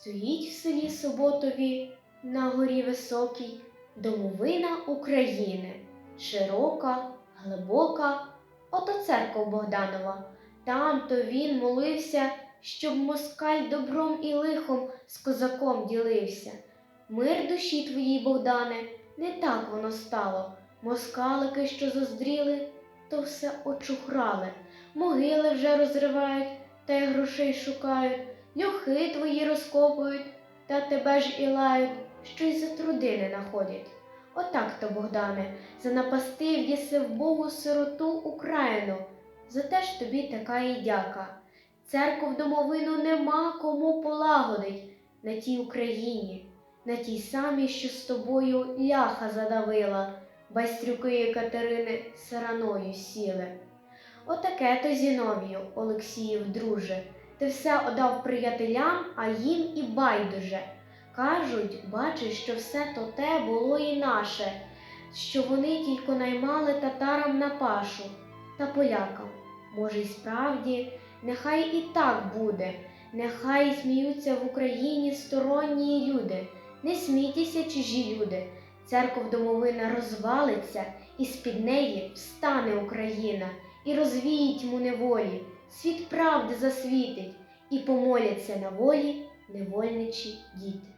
Стоїть в селі Соботові на горі високій домовина України, широка, глибока, ото церква Богданова. Там то він молився, щоб москаль добром і лихом з козаком ділився. Мир душі твоїй, Богдане, не так воно стало. Москалики, що заздріли, то все очухрали. Могили вже розривають, та й грошей шукають, льохи твої розкопують, та тебе ж і лають, що й за труди не находять. Отак то, Богдане, занапастив єси в Богу сироту Україну, за те ж тобі така і дяка. Церкву в домовину нема кому полагодить на тій Україні, на тій самій, що з тобою ляха задавила, байстрюки Катерини сараною сіли. Отаке то Зіновію, Олексіїв, друже, ти все одав приятелям, а їм і байдуже. Кажуть, бачиш, що все то те було і наше, що вони тільки наймали татарам на пашу та полякам. Може, й справді, нехай і так буде, нехай сміються в Україні сторонні люди, не смійтеся, чужі люди. Церков домовина розвалиться, і з-під неї встане Україна, і розвіють му неволі, світ правди засвітить, і помоляться на волі невольничі діти.